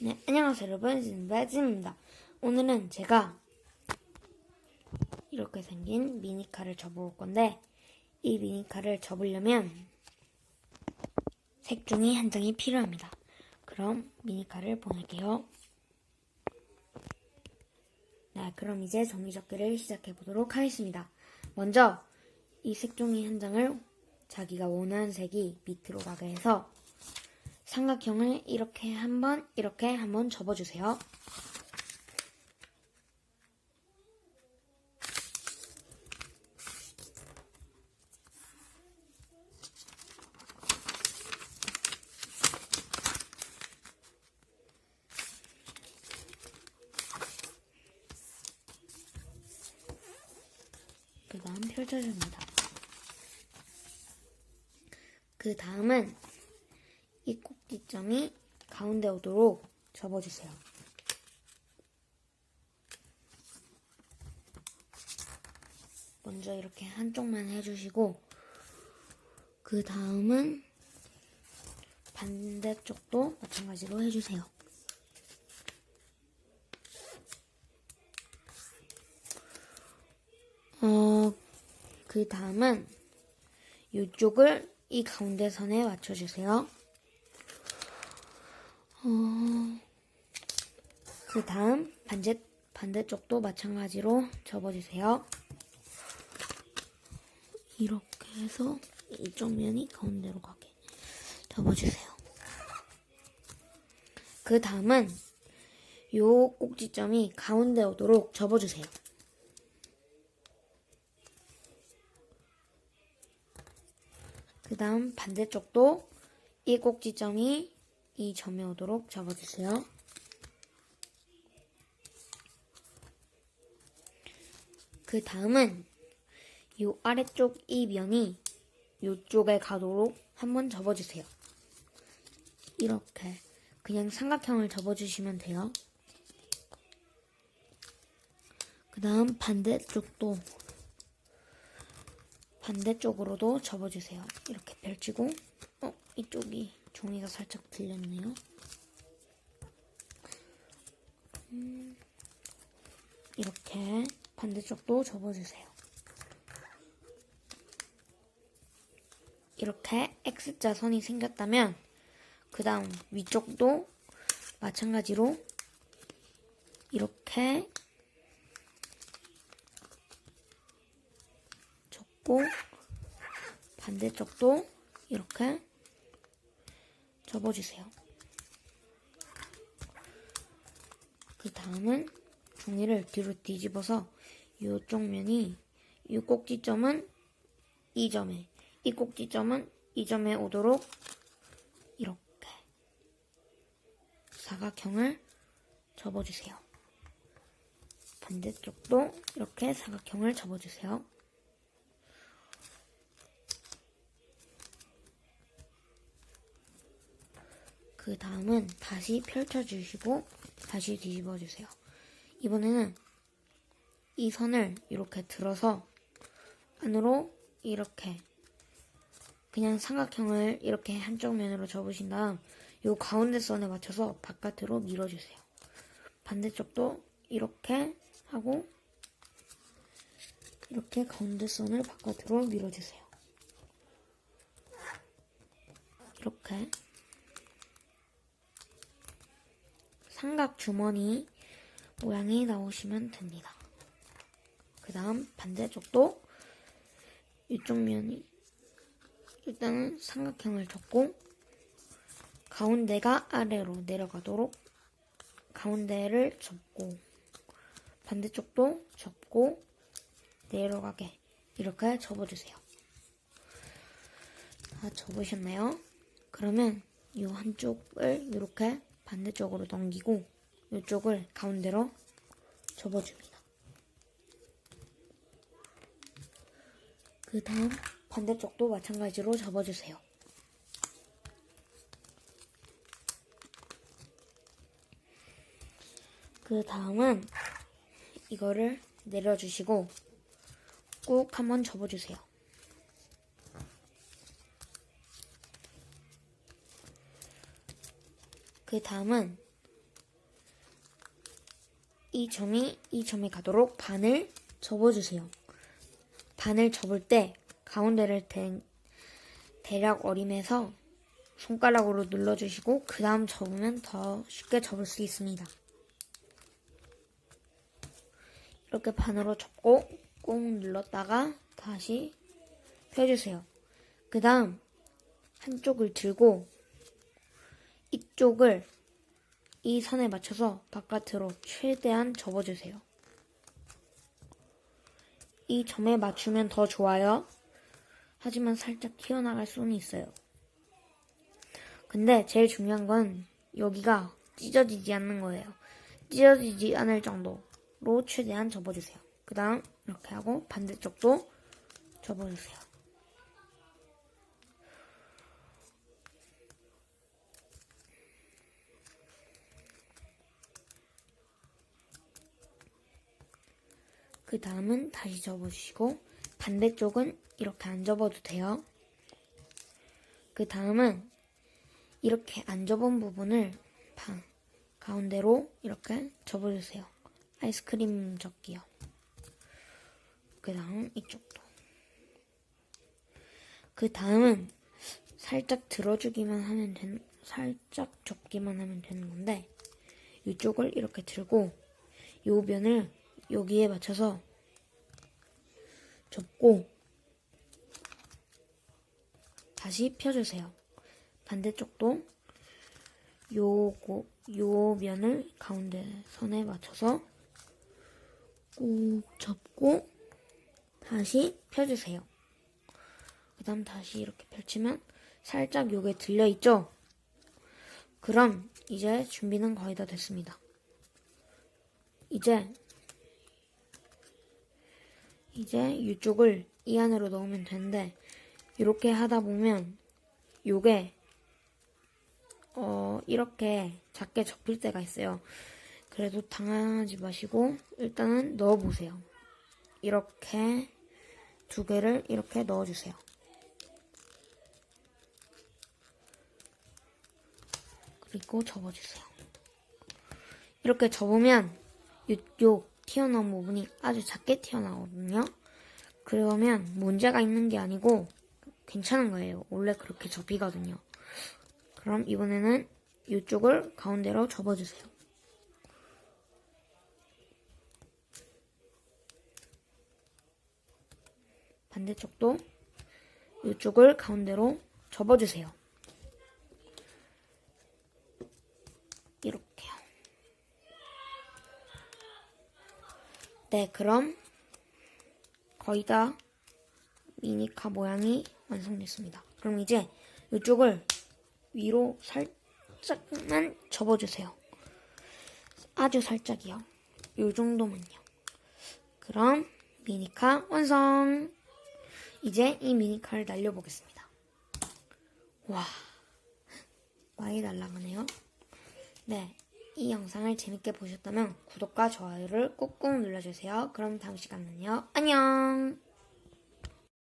네, 안녕하세요 여러분. 신바지입니다. 오늘은 제가 이렇게 생긴 미니카를 접어볼 건데 이 미니카를 접으려면 색 중에 한 장이 필요합니다. 그럼 미니카를 보낼게요. 네, 그럼 이제 종이접기를 시작해 보도록 하겠습니다. 먼저 이 색종이 한 장을 자기가 원하는 색이 밑으로 가게 해서 삼각형을 이렇게 한번 이렇게 한번 접어주세요. 그 다음 펼쳐줍니다. 그 다음은 이 꼭 지점이 가운데 오도록 접어주세요. 먼저 이렇게 한쪽만 해주시고 그 다음은 반대쪽도 마찬가지로 해주세요. 어, 그 다음은 이쪽을 이 가운데 선에 맞춰주세요. 어, 그 다음 반대, 반대쪽도 마찬가지로 접어주세요. 이렇게 해서 이쪽 면이 가운데로 가게 접어주세요. 그 다음은 요 꼭지점이 가운데 오도록 접어주세요. 그 다음 반대쪽도 이 꼭지점이 이 점에 오도록 접어주세요. 그 다음은 이 아래쪽 이 면이 이쪽에 가도록 한번 접어주세요. 이렇게 그냥 삼각형을 접어주시면 돼요. 그 다음 반대쪽도 반대쪽으로도 접어주세요. 이렇게 펼치고 어 이쪽이 종이가 살짝 들렸네요. 음, 이렇게 반대쪽도 접어주세요. 이렇게 X자 선이 생겼다면 그 다음 위쪽도 마찬가지로 이렇게 접고 반대쪽도 이렇게 접어주세요. 그 다음은 종이를 뒤로 뒤집어서 이쪽 면이 이 꼭지점은 이 점에 이 꼭지점은 이 점에 오도록 이렇게 사각형을 접어주세요. 반대쪽도 이렇게 사각형을 접어주세요. 그 다음은 다시 펼쳐주시고 다시 뒤집어주세요. 이번에는 이 선을 이렇게 들어서 안으로 이렇게 그냥 삼각형을 이렇게 한쪽 면으로 접으신 다음 이 가운데 선에 맞춰서 바깥으로 밀어주세요. 반대쪽도 이렇게 하고 이렇게 가운데 선을 바깥으로 밀어주세요. 이렇게 삼각 주머니 모양이 나오시면 됩니다. 그 다음 반대쪽도 이쪽 면이 일단은 삼각형을 접고 가운데가 아래로 내려가도록 가운데를 접고 반대쪽도 접고 내려가게 이렇게 접어주세요. 다 접으셨나요? 그러면 이 한쪽을 이렇게 반대쪽으로 넘기고 이쪽을 가운데로 접어줍니다. 그 다음 반대쪽도 마찬가지로 접어주세요. 그 다음은 이거를 내려주시고 꾹 한번 접어주세요. 그 다음은 이 점이 이 점에 가도록 반을 접어주세요. 반을 접을 때 가운데를 대, 대략 어림해서 손가락으로 눌러주시고 그 다음 접으면 더 쉽게 접을 수 있습니다. 이렇게 반으로 접고 꾹 눌렀다가 다시 펴주세요. 그 다음 한쪽을 들고 이쪽을 이 선에 맞춰서 바깥으로 최대한 접어주세요. 이 점에 맞추면 더 좋아요. 하지만 살짝 튀어나갈 수는 있어요. 근데 제일 중요한 건 여기가 찢어지지 않는 거예요. 찢어지지 않을 정도로 최대한 접어주세요. 그 다음 이렇게 하고 반대쪽도 접어주세요. 그 다음은 다시 접어주시고 반대쪽은 이렇게 안 접어도 돼요. 그 다음은 이렇게 안 접은 부분을 반 가운데로 이렇게 접어주세요. 아이스크림 접기요. 그 다음 이쪽도. 그 다음은 살짝 들어주기만 하면 되는, 살짝 접기만 하면 되는 건데, 이쪽을 이렇게 들고, 요 면을 여기에 맞춰서 접고, 다시 펴주세요. 반대쪽도 요거, 요 면을 가운데 선에 맞춰서 꾹 접고 다시 펴주세요. 그 다음 다시 이렇게 펼치면 살짝 요게 들려있죠? 그럼 이제 준비는 거의 다 됐습니다. 이제 이제 이쪽을 이 안으로 넣으면 되는데 이렇게 하다 보면 요게 어 이렇게 작게 접힐 때가 있어요. 그래도 당황하지 마시고 일단은 넣어보세요. 이렇게 두 개를 이렇게 넣어주세요. 그리고 접어주세요. 이렇게 접으면 이쪽 튀어나온 부분이 아주 작게 튀어나오거든요. 그러면 문제가 있는 게 아니고 괜찮은 거예요. 원래 그렇게 접히거든요. 그럼 이번에는 이쪽을 가운데로 접어주세요. 반대쪽도 이쪽을 가운데로 접어주세요. 네, 그럼 거의 다 미니카 모양이 완성됐습니다. 그럼 이제 이쪽을 위로 살짝만 접어주세요. 아주 살짝이요. 요 정도만요. 그럼 미니카 완성! 이제 이 미니카를 날려보겠습니다. 와, 많이 날아가네요. 네, 이 영상을 재밌게 보셨다면 구독과 좋아요를 꾹꾹 눌러주세요. 그럼 다음 시간은요. 안녕!